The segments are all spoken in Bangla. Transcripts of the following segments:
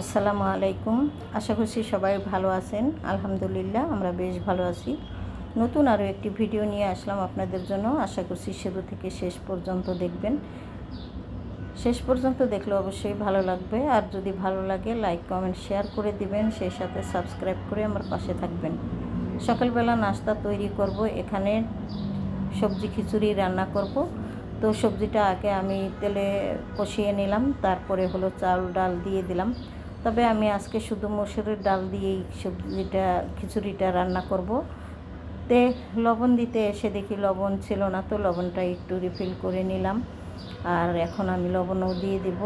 আসসালামু আলাইকুম। আশা করছি সবাই ভালো আছেন। আলহামদুলিল্লাহ, আমরা বেশ ভালো আছি। নতুন আরও একটি ভিডিও নিয়ে আসলাম আপনাদের জন্য। আশা করছি শুরু থেকে শেষ পর্যন্ত দেখবেন। শেষ পর্যন্ত দেখলে অবশ্যই ভালো লাগবে। আর যদি ভালো লাগে, লাইক, কমেন্ট, শেয়ার করে দিবেন। সেই সাথে সাবস্ক্রাইব করে আমার পাশে থাকবেন। সকালবেলা নাস্তা তৈরি করব। এখানে সবজি খিচুড়ি রান্না করব। তো সবজিটা আগে আমি তেলে কষিয়ে নিলাম। তারপরে হলো চাল, ডাল দিয়ে দিলাম। তবে আমি আজকে শুধু মসুরের ডাল দিয়েই সবজিটা, খিচুড়িটা রান্না করব। তে লবণ দিতে এসে দেখি লবণ ছিল না, তো লবণটা একটু রিফিল করে নিলাম। আর এখন আমি লবণও দিয়ে দিব।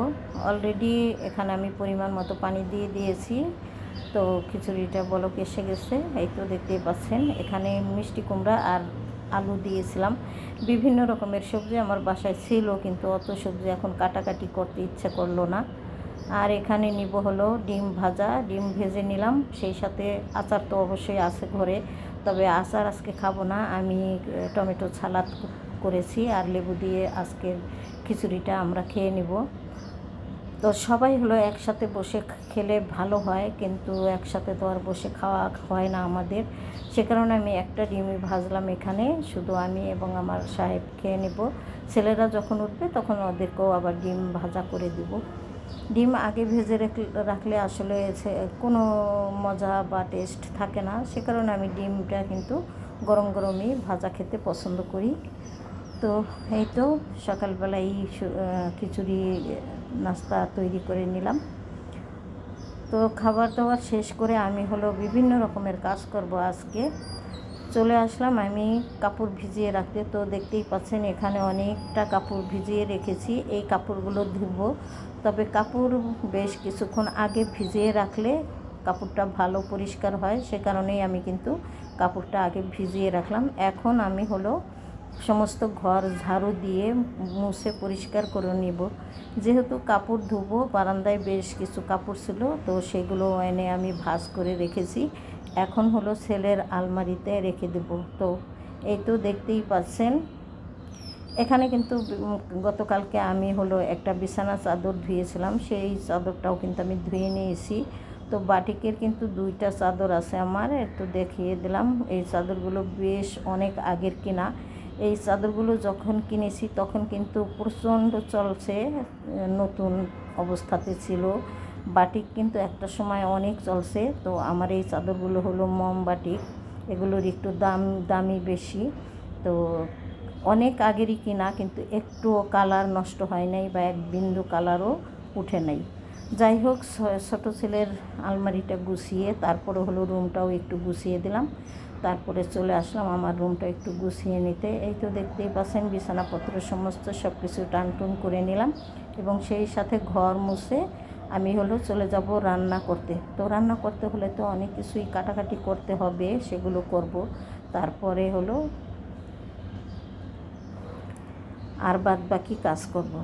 অলরেডি এখানে আমি পরিমাণ মতো পানি দিয়ে দিয়েছি। তো খিচুড়িটা বলক এসে গেছে, এই তো দেখতেই পাচ্ছেন। এখানে মিষ্টি কুমড়া আর আলু দিয়েছিলাম। বিভিন্ন রকমের সবজি আমার বাসায় ছিল, কিন্তু অত সবজি এখন কাটাকাটি করতে ইচ্ছা করল না। আর এখানে নিব হলো ডিম ভাজা, ডিম ভেজে নিলাম। সেই সাথে আচার তো অবশ্যই আছে ঘরে, তবে আচার আজকে খাব না। আমি টমেটো সালাদ করেছি আর লেবু দিয়ে আজকের খিচুড়িটা আমরা খেয়ে নিব। তো সবাই হলো একসাথে বসে খেলে ভালো হয়, কিন্তু একসাথে তো আর বসে খাওয়া হয় না আমাদের। সে কারণে আমি একটা ডিমই ভাজলাম এখানে, শুধু আমি এবং আমার সাহেব খেয়ে নেব। ছেলেরা যখন উঠবে তখন ওদেরকেও আবার ডিম ভাজা করে দিব। ডিম আগে ভেজে রাখলে আসলে কোনো মজা বা টেস্ট থাকে না। সে কারণে আমি ডিমটা কিন্তু গরম গরমই ভাজা খেতে পছন্দ করি। তো এই তো সকালবেলা এই খিচুড়ি, নাস্তা তৈরি করে নিলাম। তো খাবার দাবার শেষ করে আমি হলো বিভিন্ন রকমের কাজ করব আজকে। চলে আসলাম, আমি কাপড় ভিজিয়ে রাখতে। তো দেখতেই পাচ্ছেন, এখানে অনেকটা কাপড় ভিজিয়ে রেখেছি। এই কাপড়গুলো ধুব। তবে কাপড় বেশ কিছুক্ষণ আগে ভিজিয়ে রাখলে কাপড়টা ভালো পরিষ্কার হয়। সে কারণেই আমি কিন্তু কাপড়টা আগে ভিজিয়ে রাখলাম। এখন আমি হলো সমস্ত ঘর ঝাড়ু দিয়ে মুছে পরিষ্কার করে নিব। যেহেতু কাপড় ধুবো, বারান্দায় বেশ কিছু কাপড় ছিল, তো সেগুলো এনে আমি ভাজ করে রেখেছি। এখন হলো ছেলের আলমারিতে রেখে দেব। তো এই তো দেখতেই পাচ্ছেন। এখানে কিন্তু গতকালকে আমি হলো একটা বিছানা চাদর ধুয়েছিলাম, সেই চাদরটাও কিন্তু আমি ধুয়ে নিয়েছি। তো বাটিকের কিন্তু দুইটা চাদর আছে আমার, একটু দেখিয়ে দিলাম। এই চাদরগুলো বেশ অনেক আগের কিনা। এই চাদরগুলো যখন কিনেছি তখন কিন্তু প্রচণ্ড চলছে নতুন অবস্থাতে ছিল। বাটিক কিন্তু একটা সময় অনেক চলছে। তো আমার এই চাদরগুলো হলো মম বাটিক। এগুলোর একটু দাম দামি বেশি। তো অনেক আগেরই কিনা, কিন্তু একটুও কালার নষ্ট হয় নাই বা এক বিন্দু কালারও উঠে নাই। যাই হোক ছোটো ছেলের আলমারিটা গুছিয়ে, তারপরে হলো রুমটাও একটু গুছিয়ে দিলাম। তারপরে চলে আসলাম আমার রুমটা একটু গুছিয়ে নিতে। এই তো দেখতেই পাচ্ছেন, বিছানাপত্র সমস্ত সব কিছু টানটুন করে নিলাম এবং সেই সাথে ঘর মুছে আমি হলো চলে যাব রান্না করতে। তো রান্না করতে হলে তো অনেক কিছুই কাটাকাটি করতে হবে, সেগুলো করব। তারপরে হলো আর বাদ বাকি কাজ করব।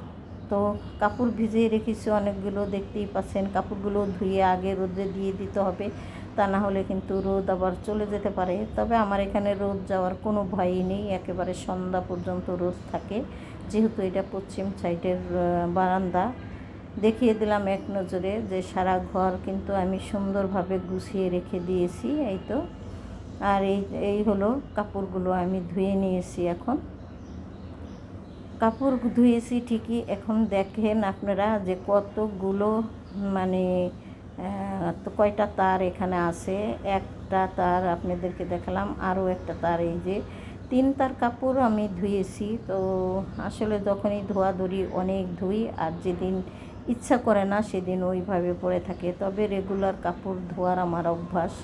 তো কাপড় ভিজিয়ে রেখেছি অনেকগুলো, দেখতেই পাচ্ছেন কাপড়গুলো ধুয়ে আগে রোদে দিয়ে দিতে হবে। তা না হলে কিন্তু রোদ আবার চলে যেতে পারে। তবে আমার এখানে রোদ যাওয়ার কোনো ভয়ই নেই, একেবারে সন্ধ্যা পর্যন্ত রোদ থাকে। যেহেতু এটা পশ্চিম সাইডের বারান্দা দেখিয়ে দিলাম এক নজরে যে সারা ঘর কিন্তু আমি সুন্দরভাবে গুছিয়ে রেখে দিয়েছি, এই তো। আর এই এই হলো কাপড়গুলো আমি ধুয়ে নিয়েছি এখন। কাপড় ধুয়েছি ঠিকই, এখন দেখেন আপনারা যে কতগুলো মানে কয়টা তার এখানে আছে। একটা তার আপনাদেরকে দেখালাম, আরও একটা তার, এই যে তিন তার কাপড় আমি ধুয়েছি। তো আসলে যখনই ধোয়াধুরি অনেক ধুই, আর যেদিন ইচ্ছা করে না সেদিন ওইভাবে পড়ে থাকে। তবে রেগুলার কাপড় ধোয়ার আমার অভ্যাস।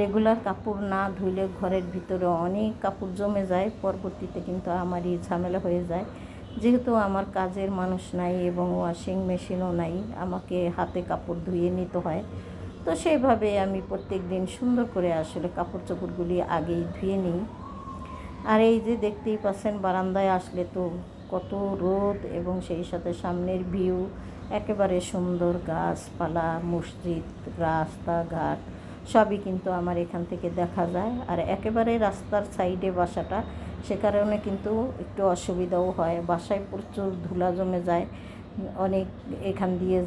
রেগুলার কাপড় না ধুইলে ঘরের ভিতরে অনেক কাপড় জমে যায়, পরবর্তীতে কিন্তু আমারই ঝামেলা হয়ে যায়। যেহেতু আমার কাজের মানুষ নাই এবং ওয়াশিং মেশিনও নাই, আমাকে হাতে কাপড় ধুয়ে নিতে হয়। তো সেইভাবে আমি প্রত্যেক দিন সুন্দর করে আসলে কাপড় চোপড়গুলি আগেই ধুয়ে নিই। আর এই যে দেখতেই পাচ্ছেন, বারান্দায় আসলে তো কত রোদ এবং সেই সাথে সামনের ভিউ একেবারে সুন্দর গাছপালা, মসজিদ, রাস্তাঘাট, সবই কিন্তু আমার এখান থেকে দেখা যায়। আর একেবারে রাস্তার সাইডে বাসাটা, সে কারণে কিন্তু একটু অসুবিধাও হয়। বাসায় প্রচুর ধুলা জমে যায়। অনেক এখান দিয়ে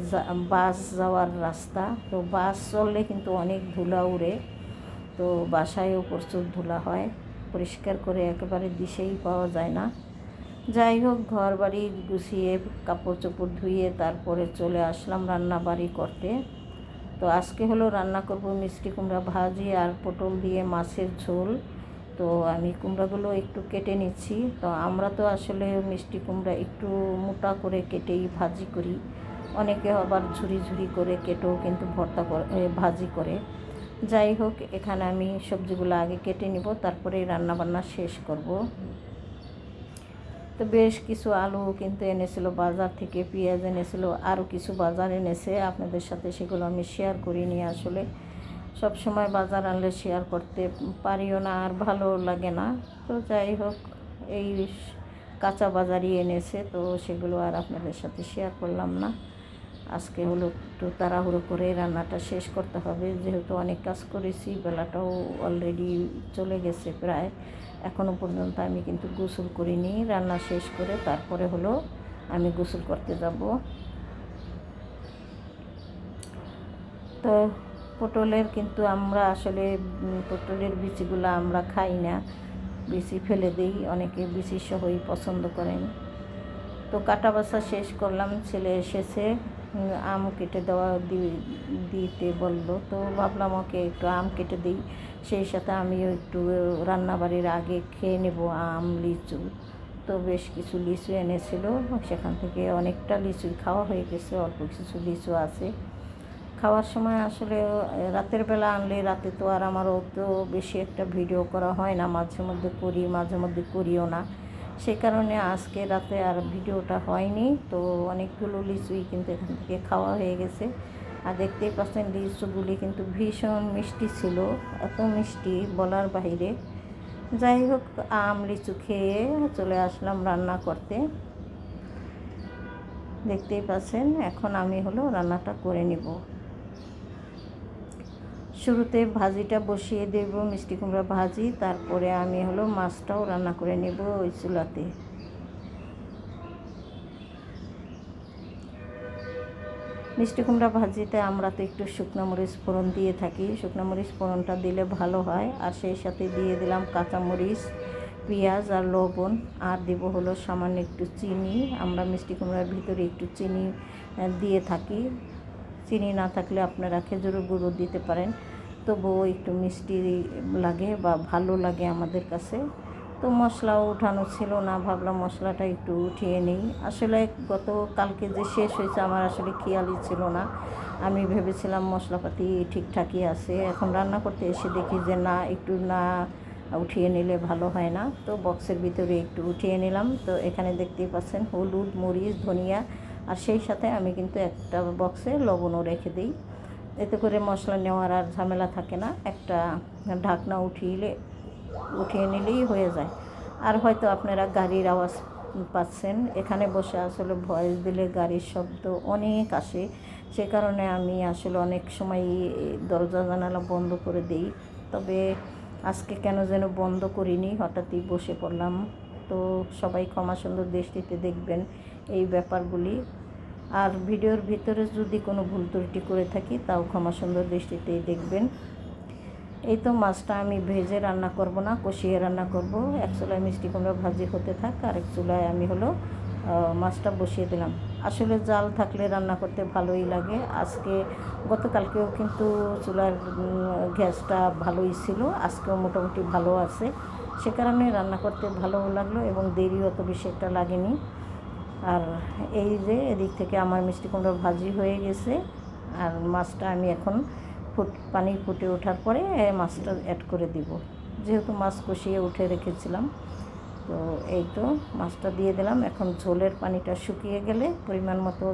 বাস যাওয়ার রাস্তা। তো বাস চললে কিন্তু অনেক ধুলা উড়ে। তো বাসায়ও প্রচুর ধুলা হয়। পরিষ্কার করে একেবারে দিশেই পাওয়া যায় না। যাই হোক ঘর বাড়ি গুছিয়ে কাপড় চোপড় ধুয়ে তারপরে চলে আসলাম রান্না বাড়ি করতে। তো আজকে হলো রান্না করব মিষ্টি কুমড়া ভাজি আর পটল দিয়ে মাছের ঝোল। তো আমি কুমড়াগুলো একটু কেটে নিচ্ছি। তো আমরা তো আসলে মিষ্টি কুমড়া একটু মোটা করে কেটেই ভাজি করি। অনেকে আবার ঝুরি ঝুরি করে কেটেও কিন্তু ভর্তা করে ভাজি করে। যাই হোক, এখানে আমি সবজিগুলো আগে কেটে নিব, তারপরে রান্না বান্না শেষ করব। তো বেশ কিছু আলু কিন্তু এনেছিল, বাজার থেকে পেঁয়াজ এনেছিল, আরও কিছু বাজার এনেছে। আপনাদের সাথে সেগুলো আমি শেয়ার করিনি আসলে। সব সময় বাজার আনলে শেয়ার করতে পারিও না, আর ভালো লাগে না। তো যাই হোক, এই কাঁচা বাজারই এনেছে, তো সেগুলো আর আপনাদের সাথে শেয়ার করলাম না। আজকে হলো একটু তাড়াহুড়ো করে রান্নাটা শেষ করতে হবে। যেহেতু অনেক কাজ করেছি, বেলাটাও অলরেডি চলে গেছে প্রায়। এখনও পর্যন্ত আমি কিন্তু গোসল করিনি, রান্না শেষ করে তারপরে হলো আমি গোসল করতে যাব। তো পটলের কিন্তু আমরা আসলে পটলের বিচিগুলো আমরা খাই না। বিচি ফেলে দিই, অনেকে বিচি সহই পছন্দ করেন। তো কাটা বাসা শেষ করলাম, ছেলে এসেছে। আম কেটে দেওয়া দিতে বলল। তো ভাবলাম, ওকে, একটু আম কেটে দিই। সেই সাথে আমিও একটু রান্নাবাড়ির আগে খেয়ে নেব আম, লিচু। তো বেশ কিছু লিচু এনেছিল। সেখান থেকে অনেকটা লিচু খাওয়া হয়ে গেছে, অল্প কিছু লিচু আছে। খাওয়ার সময় আসলে, রাতের বেলা আনলে রাতে তো আর আমার অত বেশি একটা ভিডিও করা হয় না। মাঝে মধ্যে করি, মাঝে মধ্যে করিও না। সেই কারণে আজকে রাতে আর ভিডিওটা হয়নি। তো অনেকগুলো লিচুই কিন্তু এখান থেকে খাওয়া হয়ে গেছে। আর দেখতেই পাচ্ছেন, লিচুগুলি কিন্তু ভীষণ মিষ্টি ছিল, এত মিষ্টি বলার বাইরে। যাই হোক, আম, লিচু খেয়ে চলে আসলাম রান্না করতে। দেখতেই পাচ্ছেন, এখন আমি হলো রান্নাটা করে নিব। শুরুতে ভাজিটা বসিয়ে দেব মিষ্টি কুমড়া ভাজি, তারপরে আমি হলো মাছটাও রান্না করে নেব ওই চুলাতে। মিষ্টি কুমড়া ভাজিতে আমরা তো একটু শুকনো মরিচ ফোড়ন দিয়ে থাকি, শুকনো মরিচ ফোড়নটা দিলে ভালো হয়। আর সেই সাথে দিয়ে দিলাম কাঁচা মরিচ, পেঁয়াজ আর লবণ, আর দেবো হলো সামান্য একটু চিনি। আমরা মিষ্টি কুমড়ার ভিতরে একটু চিনি দিয়ে থাকি। চিনি না থাকলে আপনারা খেজুরের গুঁড়ো দিতে পারেন। তবুও একটু মিষ্টি লাগে বা ভালো লাগে আমাদের কাছে। তো মশলাও উঠানো ছিল না, ভাবলাম মশলাটা একটু উঠিয়ে নিই। আসলে গত কালকে যে শেষ হয়েছে আমার আসলে খেয়ালই ছিল না। আমি ভেবেছিলাম মশলাপাতি ঠিকঠাকই আছে। এখন রান্না করতে এসে দেখি যে না, একটু না উঠিয়ে নিলে ভালো হয় না। তো বক্সের ভিতরে একটু উঠিয়ে নিলাম। তো এখানে দেখতেই পাচ্ছেন হলুদ, মরিচ, ধনিয়া, আর সেই সাথে আমি কিন্তু একটা বক্সে লবণও রেখে দিই। এতে করে মশলা নেওয়ার আর ঝামেলা থাকে না। একটা ঢাকনা উঠিয়ে উঠিয়ে নিলেই হয়ে যায়। আর হয়তো আপনারা গাড়ির আওয়াজ পাচ্ছেন। এখানে বসে আসলে ভয়েস দিলে গাড়ির শব্দ অনেক আসে। সে কারণে আমি আসলে অনেক সময় দরজা জানালা বন্ধ করে দিই। তবে আজকে কেন যেন বন্ধ করিনি, হঠাৎই বসে পড়লাম। তো সবাই ক্ষমা সুন্দর দৃষ্টিতে দেখবেন এই ব্যাপারগুলি। আর ভিডিওর ভিতরে যদি কোনো ভুল ত্রুটি করে থাকি, তাও ক্ষমা সুন্দর দৃষ্টিতেই দেখবেন। এই তো মাছটা আমি ভেজে রান্না করব না, কষিয়ে রান্না করব। এক চুলায় মিষ্টি কুমড়া ভাজি হতে থাক, আর এক চুলায় আমি হলো মাছটা বসিয়ে দিলাম। আসলে জাল থাকলে রান্না করতে ভালোই লাগে। আজকে, গতকালকেও কিন্তু চুলার গ্যাসটা ভালোই ছিল, আজকেও মোটামুটি ভালো আছে। সে কারণে রান্না করতে ভালোও লাগল এবং দেরি অত বেশি একটা লাগেনি। আর এই যে এদিক থেকে আমার মিষ্টি কুমড়া ভাজি হয়ে গেছে, আর মাছটা আমি এখন ফুট পানি ফুটে ওঠার পরে মাছটা অ্যাড করে দিব। যেহেতু মাছ কষিয়ে উঠে রেখেছিলাম, তো এই তো মাছটা দিয়ে দিলাম। এখন ঝোলের পানিটা শুকিয়ে গেলে পরিমাণ মতো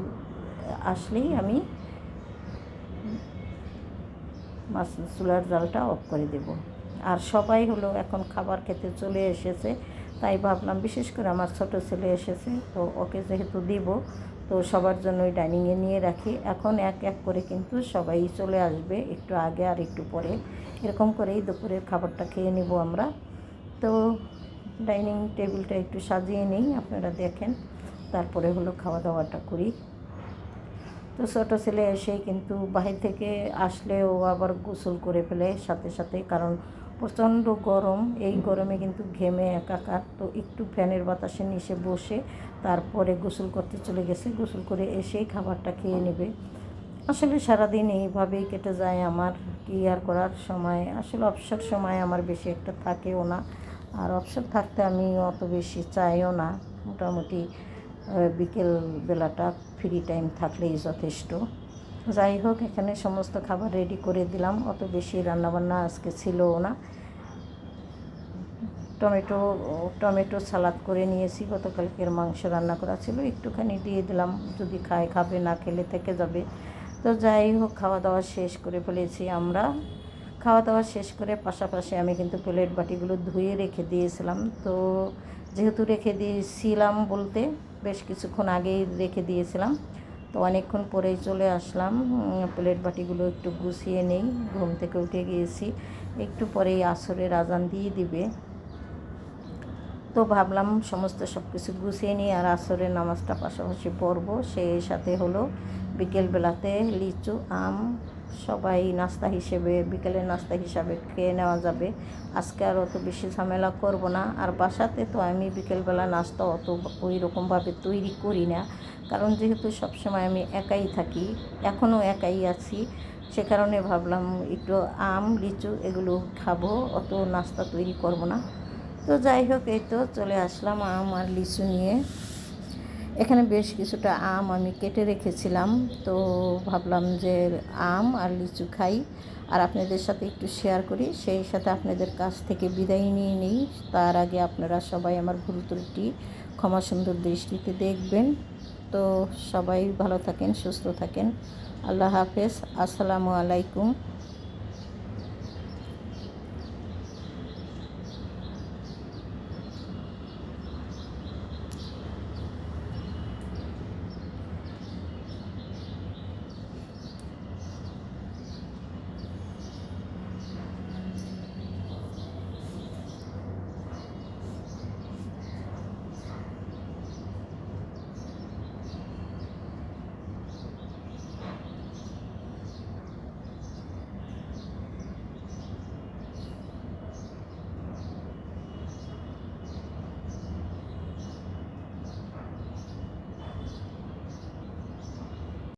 আসলেই আমি মাছ, চুলার জালটা অফ করে দেব। আর সবাই হলো এখন খাবার খেতে চলে এসেছে। তাই ভাবলাম বিশেষ করে আমার ছোট ছেলে এসেছে, তো ওকে যেহেতু দিব, তো সবার জন্য ওই ডাইনিংয়ে নিয়ে রাখি। এখন এক এক করে কিন্তু সবাই চলে আসবে, একটু আগে আর একটু পরে। এরকম করেই দুপুরের খাবারটা খেয়ে নিব আমরা। তো ডাইনিং টেবিলটা একটু সাজিয়ে নেই, আপনারা দেখেন। তারপরে হলো খাওয়া দাওয়াটা করি। তো ছোটো ছেলে এসেই কিন্তু বাহির থেকে আসলে ও আবার গোসল করে ফেলে সাথে সাথে, কারণ প্রচণ্ড গরম, এই গরমে কিন্তু ঘেমে একাকার। তো একটু ফ্যানের বাতাসে নিচে বসে তারপরে গোসল করতে চলে গেছে। গোসল করে এসেই খাবারটা খেয়ে নেবে। আসলে সারাদিন এইভাবেই কেটে যায় আমার। কি আর করার সময়? আসলে অবসর সময় আমার বেশি একটা থাকেও না। আর অবসর থাকতে আমি অত বেশি চাইও না। মোটামুটি বিকেল বেলাটা ফ্রি টাইম থাকলেই যথেষ্ট। যাই হোক, এখানে সমস্ত খাবার রেডি করে দিলাম। অত বেশি রান্নাবান্না আজকে ছিলও না। টমেটো টমেটো সালাদ করে নিয়েছি। গতকালকের মাংস রান্না করা ছিল। একটুখানি দিয়ে দিলাম। যদি খায়, খাবে, না খেলে থেকে যাবে। তো যাই হোক খাওয়া দাওয়া শেষ করে ফেলেছি আমরা। খাওয়া দাওয়া শেষ করে পাশাপাশি আমি কিন্তু প্লেট বাটিগুলো ধুয়ে রেখে দিয়েছিলাম। তো যেহেতু রেখে দিয়েছিলাম বলতে, বেশ কিছুক্ষণ আগেই রেখে দিয়েছিলাম। তো অনেকক্ষণ পরেই চলে আসলাম। প্লেট বাটিগুলো একটু গুছিয়ে নেই, ঘুম থেকে উঠে গিয়েছি। একটু পরেই আসরের আজান দিয়ে দিবে। তো ভাবলাম সমস্ত সব কিছু গুছিয়ে নিই আর আসরের নামাজটা পাশাপাশি পড়ব। সেই সাথে হলো বিকেলবেলাতে লিচু, আম সবাই নাস্তা হিসেবে, বিকেলের নাস্তা হিসাবে খেয়ে নেওয়া যাবে। আজকে আর অত বেশি ঝামেলা করব না। আর বাসাতে তো আমি বিকেলবেলা নাস্তা অত ওই রকমভাবে তৈরি করি না। কারণ যেহেতু সবসময় আমি একাই থাকি এখনও একাই আছি, সে কারণে ভাবলাম একটু আম, লিচু এগুলো খাব, অত নাস্তা তৈরি করব না। তো যাই হোক, এই তো চলে আসলাম আম আর লিচু নিয়ে। এখানে বেশ কিছুটা আম আমি কেটে রেখেছিলাম, তো ভাবলাম যে আম আর লিচু খাই। আর আপনাদের সাথে একটু শেয়ার করি, সেই সাথে আপনাদের কাছ থেকে বিদায় নিয়ে নিই। তার আগে আপনারা সবাই আমার ভুল ত্রুটি ক্ষমা সুন্দর দৃষ্টিতে দেখবেন। তো সবাই ভালো থাকেন, সুস্থ থাকেন। আল্লাহ হাফেজ। আসসালামু আলাইকুম।